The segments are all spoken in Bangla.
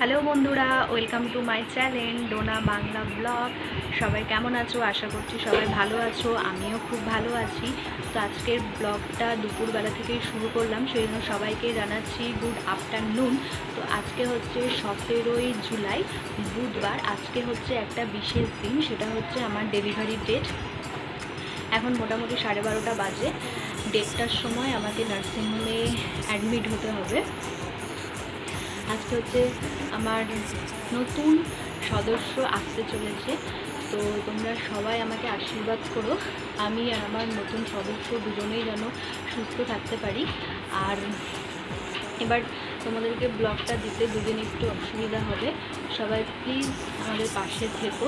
হ্যালো বন্ধুরা, welcome to my channel Dona Bangla blog. সবাই কেমন আছো? আশা করছি সবাই ভালো আছো, আমিও খুব ভালো আছি। তো আজকের ব্লগটা দুপুরবেলা থেকেই শুরু করলাম সেই জন্য সবাইকে জানাচ্ছি গুড আফটারনুন। তো আজকে হচ্ছে সতেরোই জুলাই, বুধবার। আজকে হচ্ছে একটা বিশেষ দিন, সেটা হচ্ছে আমার ডেলিভারি ডেট এখন মোটামুটি সাড়ে বারোটা বাজে। ডেটটার সময় আমাকে নার্সিংহোমে অ্যাডমিট হতে হবে। আজকে হচ্ছে আমার নতুন সদস্য আসতে চলেছে। তো তোমরা সবাই আমাকে আশীর্বাদ করো। আমি আর আমার নতুন সদস্য দুজনেই যেন সুস্থ থাকতে পারি। আর এবার তোমাদেরকে ব্লগটা দিতে দুদিন একটু অসুবিধা হবে। সবাই প্লিজ আমাদের পাশে থেকো।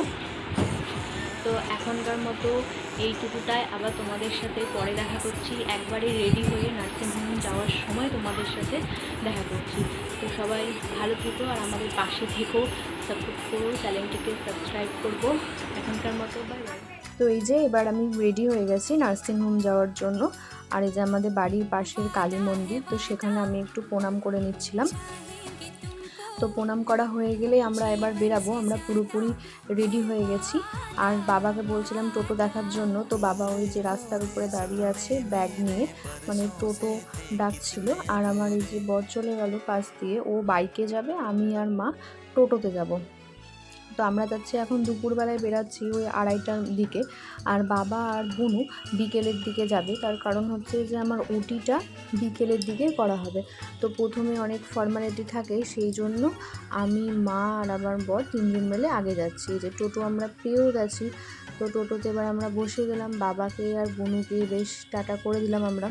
তো এখনকার মতো এইটুকুটাই আবার তোমাদের সাথে পরে দেখা করছি। একবারে রেডি হয়ে নার্সিংহোম যাওয়ার সময় তোমাদের সাথে দেখা করছি। তো সবাই ভালো থেকো আর আমাদের পাশে থেকো। সাপোর্ট করো, চ্যানেলটিকে সাবস্ক্রাইব করব। এখনকার মতো বাই তো এই যে এবার আমি রেডি হয়ে গেছি নার্সিংহোম যাওয়ার জন্য। আর এই যে আমাদের বাড়ির পাশের কালী মন্দির, তো সেখানে আমি একটু প্রণাম করে নিচ্ছিলাম। তো প্রণাম করা হয়ে গেলে আমরা এবার বেরাবো, আমরা পুরোপুরি রেডি হয়ে গেছি। আর বাবাকে বলছিলাম টোটো দেখার জন্য, তো বাবা ওই যে রাস্তার উপরে দাঁড়িয়ে আছে ব্যাগ নিয়ে মানে টোটো ডাকছিল। আর আমার এই যে বর চলে গেল পাশ দিয়ে, ও বাইকে যাবে, আমি আর মা টোটোতে যাব। তো আমরা যাচ্ছি এখন দুপুরবেলায় বেরাচ্ছি ওই আড়াইটার দিকে। আর বাবা আর বুনু বিকেলের দিকে যাবে। তার কারণ হচ্ছে যে আমার ওটিটা বিকেলের দিকে করা হবে। তো প্রথমে অনেক ফর্মালিটি থাকে, সেই জন্য আমি, মা আর আমার বর তিনজন মিলে আগে যাচ্ছি। যে টোটো আমরা পেয়েও গেছি। তো টোটোতে এবার আমরা বসে গেলাম। বাবাকে আর বুনুকে বেশ টাটা করে দিলাম আমরা।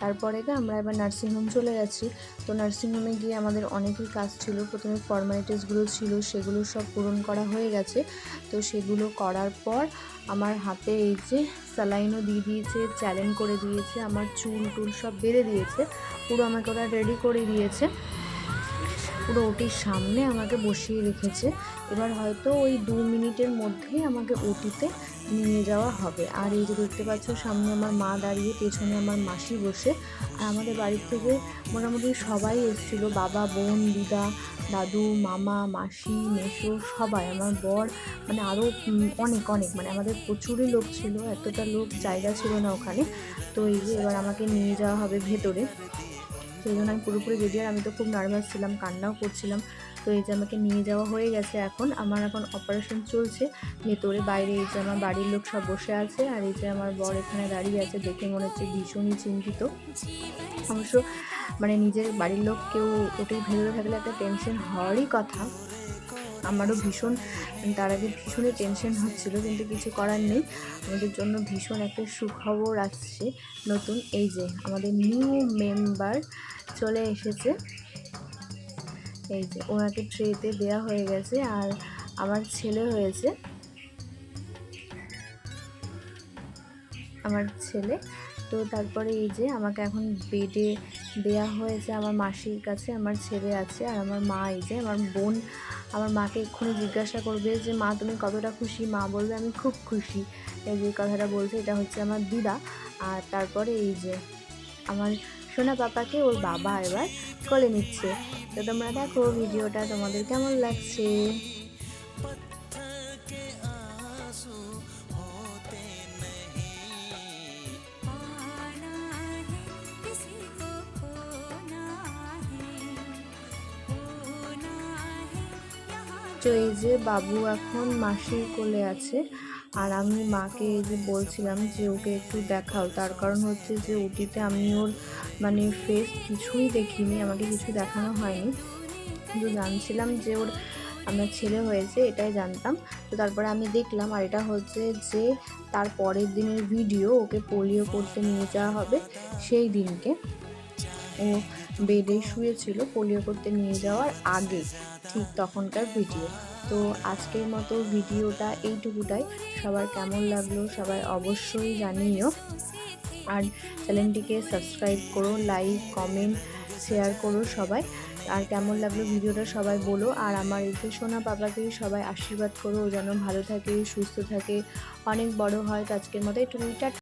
তারপরে আমরা এবার নার্সিংহোম চলে গেছি। তো নার্সিংহোমে গিয়ে আমাদের অনেকই কাজ ছিল। প্রথমে ফর্মালিটিসগুলো ছিল, সেগুলো সব পূরণ করা হয়ে গেছে। তো সেগুলো করার পর আমার হাতে এই যে স্যালাইনও দিয়ে দিয়েছে চ্যালেঞ্জ করে দিয়েছে, আমার চুল টুল সব বেড়ে দিয়েছে। পুরো আমাকে ওরা রেডি করে দিয়েছে। পুরো ওটির সামনে আমাকে বসিয়ে রেখেছে। এবার হয়তো ওই দু মিনিটের মধ্যেই আমাকে ওটিতে নিয়ে যাওয়া হবে। আর এই যে দেখতে পাচ্ছ, সামনে আমার মা দাঁড়িয়ে, পেছনে আমার মাসি বসে। আর আমাদের বাড়ির থেকে মোটামুটি সবাই এসেছিল। বাবা, বোন, দিদা, দাদু, মামা, মাসি, মেসো, সবাই। আমার বর মানে আরও অনেক অনেক। মানে আমাদের প্রচুরই লোক ছিল, এতটা লোক জায়গা ছিল না ওখানে। তো এই যে এবার আমাকে নিয়ে যাওয়া হবে ভেতরে। সেই জন্য আমি পুরোপুরি রেডি আর আমি তো খুব নার্ভাস ছিলাম, কান্নাও করছিলাম। তো এই যে আমাকে নিয়ে যাওয়া হয়ে গেছে এখন, আমার এখন অপারেশন চলছে। ভেতরে, বাইরে এই যে আমার বাড়ির লোক সব বসে আছে আর এই যে আমার বর এখানে দাঁড়িয়ে আছে দেখে মনে হচ্ছে ভীষণই চিন্তিত। অবশ্য মানে নিজের বাড়ির লোক কেউ ওটাই ভেতরে থাকলে একটা টেনশন হওয়ারই কথা। আমারও ভীষণ, তার আগে ভীষণই টেনশন হচ্ছিল, কিন্তু কিছু করার নেই। আমাদের জন্য ভীষণ একটা সুখবর আসছে নতুন, এই যে আমাদের নিউ মেম্বার চলে এসেছে। এই যে ওনাকে ট্রেতে দেওয়া হয়ে গেছে আর আমার ছেলে হয়েছে। আমার ছেলে তো তারপরে এই যে আমাকে এখন বেডে দেয়া হয়েছে আমার মাসির কাছে, আমার ছেলে আছে আর আমার মা এই যে, আমার বোন, আমার মাকে এক্ষুনি জিজ্ঞাসা করবে যে, মা, তুমি কতটা খুশি? মা বলবে, আমি খুব খুশি। এই যে কথাটা বলছে, এটা হচ্ছে আমার দিদা। আর তারপরে এই যে আমার সোনা পাপাকে ওর বাবা এবার কোলে নিচ্ছে। তো তোমরা দেখো ভিডিওটা তোমাদের কেমন লাগছে? তো এই যে বাবু এখন মাসির কোলে আছে, আর আমি মাকে এই যে বলছিলাম যে ওকে একটু দেখাও। তার কারণ হচ্ছে যে ওটিতে আমি ওর মানে ফেস কিছুই দেখিনি, আমাকে কিছু দেখানো হয়নি। কিন্তু জানছিলাম যে ওর আমার ছেলে হয়েছে, এটাই জানতাম। তো তারপরে আমি দেখলাম, আর এটা হচ্ছে যে তার পরের দিনের ভিডিও ওকে পোলিও করতে নিয়ে যাওয়া হবে, সেই দিনকে। ও বেডে শুয়েছিল পোলিও করতে নিয়ে যাওয়ার আগে, ঠিক তখনকার ভিডিও। তো আজকের মতো ভিডিওটা এইটুকুটাই। সবার কেমন লাগল সবাই অবশ্যই জানিও। আর চ্যানেলটিকে সাবস্ক্রাইব করো, লাইক, কমেন্ট, শেয়ার করো সবাই। আর কেমন লাগল ভিডিওটা সবাই বলো। আর আমার যে সোনা বাবাকে সবাই আশীর্বাদ করো যেন ভালো থাকে, সুস্থ থাকে। অনেক বড় হয়, তো আজকের মতো একটু